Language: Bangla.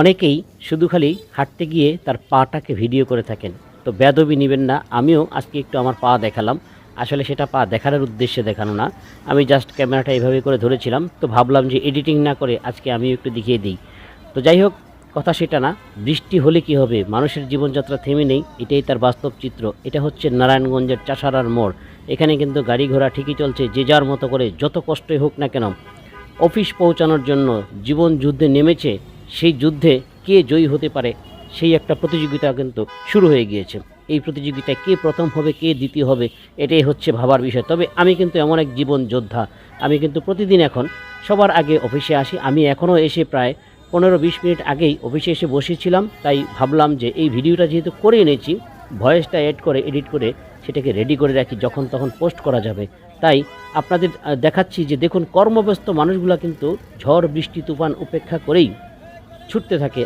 অনেকেই শুধু খালি হাঁটতে গিয়ে তার পাটাকে ভিডিও করে থাকেন। তো বেদবি নেবেন না, আমিও আজকে একটু আমার পা দেখালাম। আসলে সেটা পা দেখানোর উদ্দেশ্যে দেখানো না। আমি জাস্ট ক্যামেরাটা এইভাবে করে ধরেছিলাম, তো ভাবলাম যে এডিটিং না করে আজকে আমিও একটু দেখিয়ে দিই। তো যাই হোক, কথা সেটা না, বৃষ্টি হলে কি হবে? মানুষের জীবনযাত্রা থেমে নেই, এটাই তার বাস্তব চিত্র। এটা হচ্ছে নারায়ণগঞ্জের চাষারার মোড়। এখানে কিন্তু গাড়ি ঘোড়া ঠিকই চলছে, যে যার মতো করে, যত কষ্টই হোক না কেন। অফিস পৌঁছানোর জন্য জীবন যুদ্ধে নেমেছে সেই যুদ্ধে কে জয়ী হতে পারে, সেই একটা প্রতিযোগিতা কিন্তু শুরু হয়ে গিয়েছে। এই প্রতিযোগিতায় কে প্রথম হবে, কে দ্বিতীয় হবে, এটাই হচ্ছে ভাবার বিষয়। তবে আমি কিন্তু এমন এক জীবন যোদ্ধা। আমি কিন্তু প্রতিদিন এখন সবার আগে অফিসে আসি। আমি এখনও এসে প্রায় পনেরো বিশ মিনিট আগেই অফিসে এসে বসেছিলাম। তাই ভাবলাম যে এই ভিডিওটা যেহেতু করে এনেছি, ভয়েসটা এড করে এডিট করে সেটাকে রেডি করে রাখি, যখন তখন পোস্ট করা যাবে। তাই আপনাদের দেখাচ্ছি যে দেখুন, কর্মব্যস্ত মানুষগুলা কিন্তু ঝড়, বৃষ্টি, তুফান উপেক্ষা করেই ছুটতে থাকে